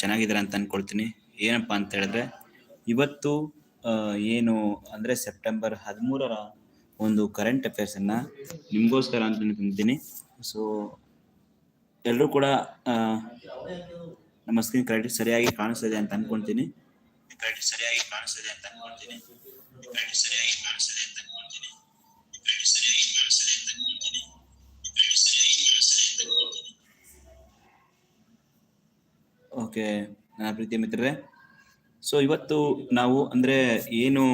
ಚೆನ್ನಾಗಿದ್ದೀರಾ ಅಂತ ಅನ್ಕೊಳ್ತೀನಿ. ಏನಪ್ಪಾ ಅಂತ ಹೇಳಿದ್ರೆ, ಇವತ್ತು ಏನು ಅಂದ್ರೆ ಸೆಪ್ಟೆಂಬರ್ ಹದಿಮೂರರ ಒಂದು ಕರೆಂಟ್ ಅಫೇರ್ಸ್ ಅನ್ನ ನಿಮ್ಗೋಸ್ಕರ ಅಂತ ತಂದಿದ್ದೀನಿ ಸೊ ಎಲ್ಲರೂ ಕೂಡ ನಮ್ಮ ಸ್ಕ್ರೀನ್ ಕರೆಕ್ಟ್ ಸರಿಯಾಗಿ ಕಾಣಿಸ್ತಿದೆ ಅಂತ ಅನ್ಕೊಂತೀನಿ ಕರೆಕ್ಟ್ ಸರಿಯಾಗಿ ಕಾಣಿಸ್ತಿದೆ ಅಂತ ಅನ್ಕೊಂತೀನಿ ಕರೆಕ್ಟ್ ಸರಿಯಾಗಿ ಕಾಣಿಸ್ತಿದೆ ಅಂತ ಅನ್ಕೊಂತೀನಿ ಕರೆಕ್ಟ್ ಸರಿಯಾಗಿ ಕಾಣಿಸ್ತಿದೆ ಅಂತ ಅನ್ಕೊಂತೀನಿ ಕರೆಕ್ಟ್ ಸರಿಯಾಗಿ ಕಾಣಿಸ್ತಿದೆ ಅಂತ ಅನ್ಕೊಂತೀನಿ ಓಕೆ ನನ್ನ ಪ್ರೀತಿ ಮಿತ್ರರೇ. ಸೊ ಇವತ್ತು ನಾವು ಅಂದ್ರೆ ಏನು